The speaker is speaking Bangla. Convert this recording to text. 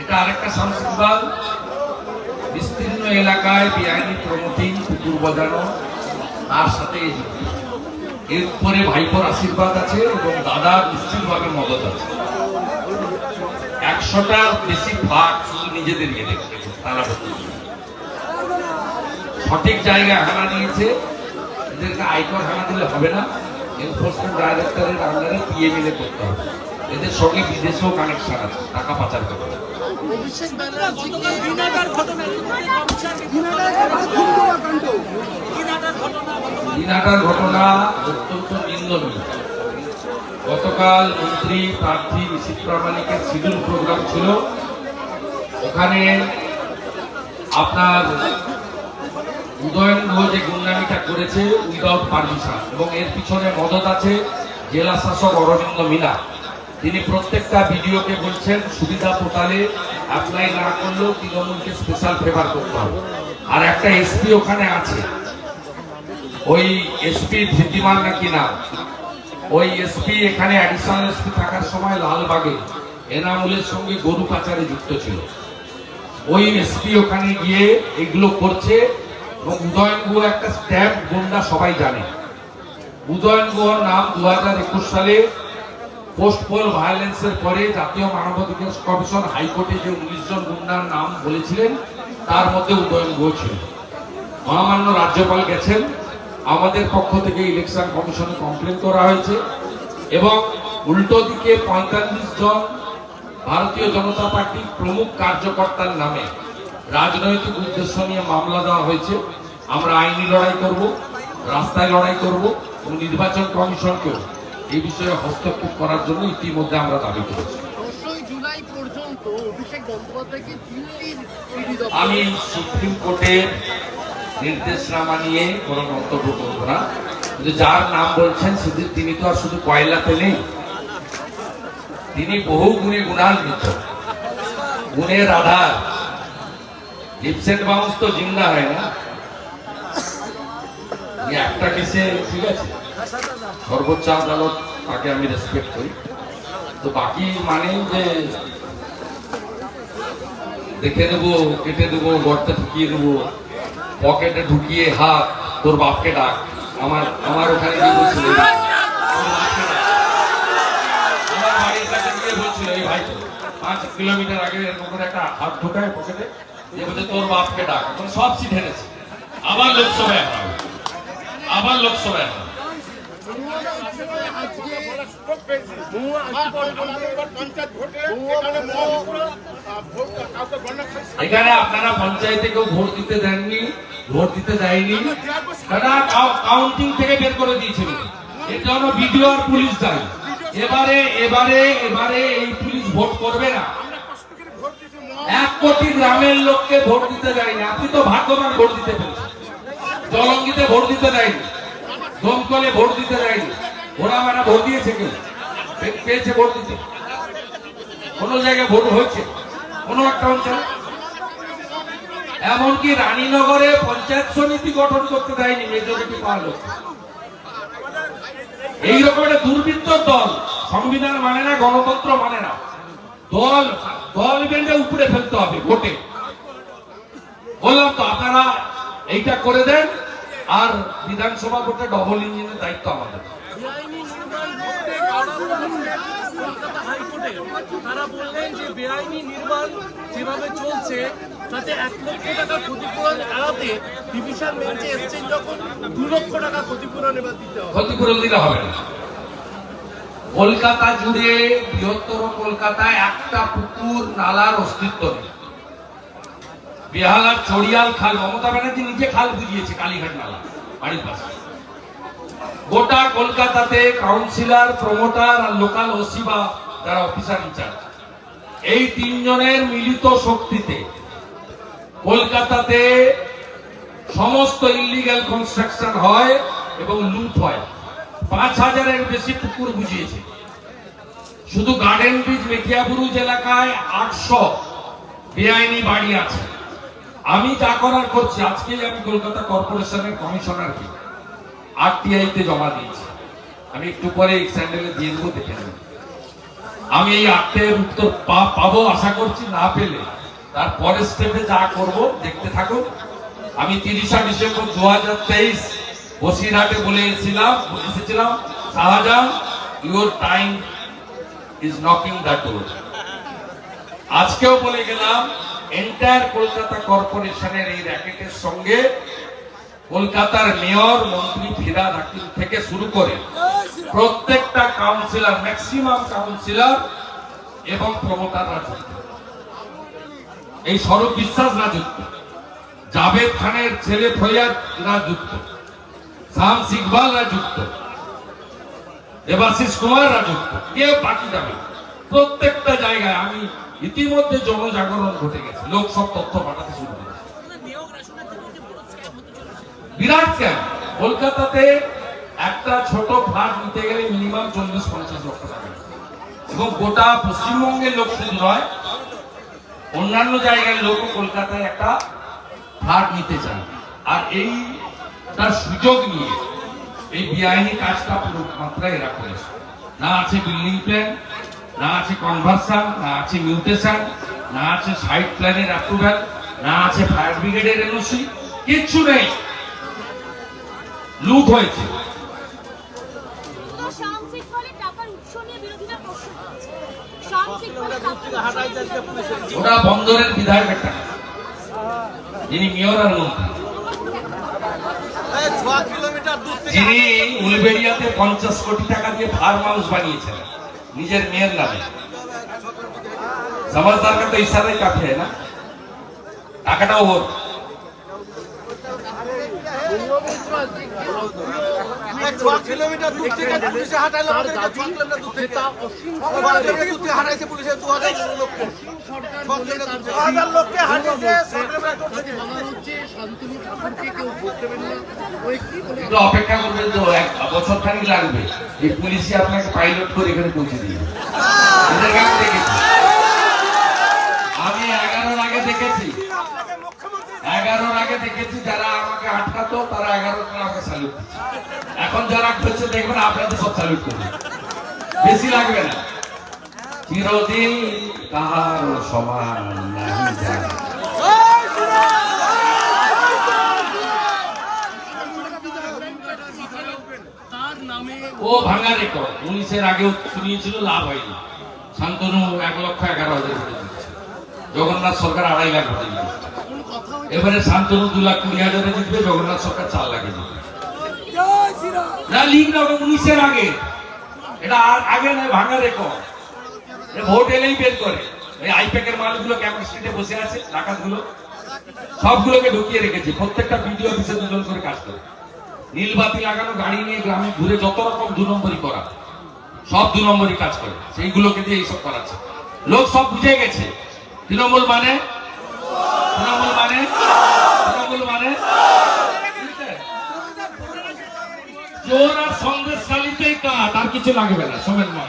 এটা আরেকটা সাংসিক দল বিস্তীর্ণ এলাকায় বেআইনি প্রমোটিং কুকুর বাজানো তার সাথে। এরপরে ভাইপোর আশীর্বাদ আছে এবং দাদা নিশ্চিতভাবে মদত আছে। একশোটার বেশি ভাগ শুধু নিজেদের দেখতে তারা সঠিক জায়গায় হানা নিয়েছে এদেরকে আয়কর হানা দিলে হবে না। এনফোর্সমেন্ট ডাইরেক্টরের আন্ডারে পিএ মিলে করতে হবে। এদের সঙ্গে বিদেশেও কানেকশন আছে, টাকা পাচার করতে ঘটনা অত্যন্ত নিন্দনীয়। গতকাল মন্ত্রী প্রার্থী নিশীত প্রামাণিকের শিডিউল প্রোগ্রাম ছিল। ওখানে আপনার উদয়ন গুহ যে গুন্ডামিটা করেছে, উইদাউট পারমিশন, এবং এর পিছনে মদত আছে জেলা শাসক অরবিন্দ মিনা। তিনি প্রত্যেকটা ভিডিওকে বলছেন, সুবিধা পোর্টালে অ্যাপ্লাই না করলেও তৃণমূলকে স্পেশাল ফেভার করতে হবে। আর একটা এসপি ওখানে আছে। ওই এসপি ধৃতিমান নাকি না ওই এসপি এখানে অ্যাডিশনাল এসপি থাকার সময় লালবাগে এনামুলের সঙ্গে গরু পাচারে যুক্ত ছিল। ওই এসপি ওখানে গিয়ে এগুলো করছে এবং উদয়ন গুহ একটা স্ট্যাম্প গুন্ডা সবাই জানে। উদয়ন গুহর নাম দু হাজার একুশ সালে পোস্ট পোল ভায়োলেন্সের পরে জাতীয় মানবাধিকার কমিশন হাইকোর্টে যে উনিশ জন গুন্ডার নাম বলেছিলেন, তার মধ্যে উদয়ন ছিল মহামান্য রাজ্যপাল গেছেন। আমাদের পক্ষ থেকে ইলেকশন কমিশনে কমপ্লেন করা হয়েছে এবং উল্টো দিকে পঁয়তাল্লিশ জন ভারতীয় জনতা পার্টির প্রমুখ কার্যকর্তার নামে রাজনৈতিক উদ্দেশ্য নিয়ে মামলা দেওয়া হয়েছে। আমরা আইনি লড়াই করব, রাস্তায় লড়াই করব এবং নির্বাচন কমিশনকেও এই বিষয়ে হস্তক্ষেপ করার জন্য ইতিমধ্যে আমরা দাবি করেছি। আমি সুপ্রিম কোর্টের নির্দেশনামা নিয়ে কোনো মন্তব্য করব না। কিন্তু যার নাম বলছেন শুধু তিনি তো আর শুধু কয়লাতে নেই। তিনি বহু গুণে গুণান্বিত গুণের আধার। জিপসেন্ট বাউন্স তো জিন্দা হয় না। একটা কেসে ঠিক আছে। সর্বোচ্চ আদালত তাকে আমি রেসপেক্ট করি। তো বাকি মানে যে দেখে দেবো, কেটে দেবো, গর্তে ঢুকিয়ে দেবো, পকেটে ঢুকিয়ে হাত, তোর বাপকে ডাক। আমার আমার ওখানে গিয়ে বলছিল এই পাঁচ কিলোমিটার আগে এরকম একটা হাত ঢুকায় পকেটে যে বলছে, তোর বাপকে ডাক। এখন সব সিট হেরেছে আবার লোকসভায় আবার লোকসভায় এখানে আপনারা পঞ্চায়েতে কেউ ভোট দিতে দেননি, ভোট দিতে দেয়নি। তারা কাউন্টিং থেকে বের করে দিয়েছিল এর জন্য বিডিও আর পুলিশ দায়ী। এবারে এবারে এবারে এই পুলিশ ভোট করবে না। এক কোটি গ্রামের লোককে ভোট দিতে দেয়নি। আপনি তো ভাগ্যবান ভোট দিতে পেরেছেন। জলঙ্গিতে ভোট দিতে দেয়নি। দমকলে ভোট দিতে দেয়নি। ওরা মানে ভোট দিয়েছে কেউ? পেয়েছে ভোট দিতে। কোন জায়গায় ভোট হয়েছে? কোন একটা অঞ্চলে? এমনকি রানীনগরে পঞ্চায়েত সমিতি গঠন করতে দেয়নি মেজরিটি পাওয়া লোক। এইরকম একটা দুর্বৃত্ত দল, সংবিধান মানে না, গণতন্ত্র মানে না। দল দল বেঁধে উপরে ফেলতে হবে ভোটে। বললাম তো, আপনারা এইটা করে দেন, আর বিধানসভা ভোটে ডবল ইঞ্জিনের দায়িত্ব আমাদের। কলকাতা তারা বললেন যে বেআইনি নির্মাণ যেভাবে চলছে তাতে এক লক্ষ টাকা ক্ষতিপূরণ এড়াতে ডিভিশন বেঞ্চে এসছেন যখন দু লক্ষ টাকা ক্ষতিপূরণ এবার দিতে হবে ক্ষতিপূরণ দিলে হবে কলকাতা জুড়ে বৃহত্তর কলকাতায় একটা পুকুর, নালার অস্তিত্ব নেই। বেহালার চড়িয়াল খাল, মমতা ব্যানার্জি নিজে খাল বুঝিয়েছে, কালীঘাট নালা, বাড়ির পাশে। গোটা কলকাতাতে কাউন্সিলর প্রমোটার আর লোকাল ওসি বা যারা অফিসার ইনচার্জ এই তিনজনের মিলিত শক্তিতে কলকাতাতে সমস্ত ইলিগ্যাল কনস্ট্রাকশন হয় এবং লুট হয়। পাঁচ হাজারের বেশি পুকুর বুঝিয়েছে। শুধু গার্ডেন ব্রিজ মেটিয়াবুরুজ এলাকায় আটশো বেআইনি বাড়ি আছে। আমি যা করার করছি, আজকেই আমি কলকাতা কর্পোরেশনের কমিশনারকে আরটিআই তে জমা দিয়েছি। আমি একটু পরে স্যান্ডেলে দিয়ে দেবো, দেখে আমি এই আটটের উত্তর পাবো আশা করছি, না পেলে। তার পরের স্টেপে যা করব, দেখতে থাকুন। আমি তিরিশা ডিসেম্বর দু হাজার তেইশ বসিরহাটে বলে এসেছিলাম এসেছিলাম, Shahjahan your time is knocking the door আজকেও বলে গেলাম এন্টায়ার কলকাতা কর্পোরেশনের এই র্যাকেটের সঙ্গে কলকাতার মেয়র মন্ত্রী ফিরাদ হাকিম থেকে শুরু করে প্রত্যেকটা কাউন্সিলর ম্যাক্সিমাম কাউন্সিলর এবং প্রমোটাররা যুক্ত এই স্বরূপ বিশ্বাসরা যুক্ত জাভেদ খানের ছেলে ফৈয়াদরা যুক্ত শাম সিকবালরা যুক্ত দেবাশিস কুমার যুক্ত কেউ বাকি যাবে প্রত্যেকটা জায়গায় আমি ইতিমধ্যে জনজাগরণ ঘটে গেছে। লোক সব তথ্য পাঠাতে শুরু করেছে কলকাতাতে একটা ছোট নিতে গেলে মিনিমাম চল্লিশ, পঞ্চাশ লক্ষ টাকা। এবং গোটা পশ্চিমবঙ্গের লোক শুধু নয়, অন্যান্য জায়গার লোক কলকাতায় একটা নিতে আর এই তার সুযোগ নিয়ে এই বেআইনি কাজটা পুরো মাত্রায় এরা করেছে। না আছে বিল্ডিং প্ল্যান না আছে কনভার্সন না আছে মিউটেশন না আছে সাইট প্ল্যানের অ্যাপ্রুভ্যাল না আছে ফায়ার ব্রিগেডের এনওসি কিচ্ছু নেই। লুট হয়েছে সাংসিক ফলে টাকার উৎস নিয়ে বিরোধীরা প্রশ্ন তুলছে সাংসিক ফলে টাকার উৎস নিয়ে বিরোধীরা- ওটা বন্দরের বিধায়ক একটা যিনি মেয়র আর মন্ত্রী ছ কিলোমিটার দূর থেকে যিনি উলবেড়িয়াতে পঞ্চাশ কোটি টাকা দিয়ে ফার্ম হাউস বানিয়েছেন নিজের মেয়ের নামে समझदार का तो इशारा ही काफी है ना টাকাটাও ওর ছ পুলিশে পুলিশে অপেক্ষা করবেন তো এক বছর খানিক লাগবে। এই পুলিশই আপনাকে পাইলট করে এখানে পৌঁছে দিয়ে আমি এগারোর আগে দেখেছি। এগারোর আগে দেখেছি, যারা আমাকে আটকাতো, তারা এগারো আমাকে স্যালুট এখন দেখবেন আপনাদের সব স্যালুট করবে। বেশি লাগবে না। চিরদিন কাহার সমান ও ভাঙা রেকর্ড উনিশের আগেও শুনিয়েছিল, লাভ হয়নি। শান্তনু এক লক্ষ এগারো হাজার জগন্নাথ সরকার আড়াই লাখ এবারে শান্তনু দু লাখ কুড়ি হাজারে জিতবে, জগন্নাথ সরকার চার লাখে জিতবে। না লিঙ্ক না উনিশের আগে। এটা আর আগে নয়, ভাঙা রেকর্ড ভোট এলেই বের করে। এই আইপ্যাকের মালগুলো ক্যাম্প স্ট্রিটে বসে আছে, ডাকাতগুলো? সবগুলোকে ঢুকিয়ে রেখেছে। প্রত্যেকটা অফিসে দুজন করে কাজ করে। নীলবাতি লাগানো, গাড়ি নিয়ে গ্রামে ঘুরে যত রকম দু নম্বরই করা, সব দু নম্বরই কাজ করে। সেইগুলোকে দিয়ে এইসব করাচ্ছে। লোক সব বুঝে গেছে। তৃণমূল মানে? তৃণমূল মানে তৃণমূল মানে বুঝলে? চোর আর সন্দেশকালীতেই কাজ আর কিছু লাগবে না সোমেন মা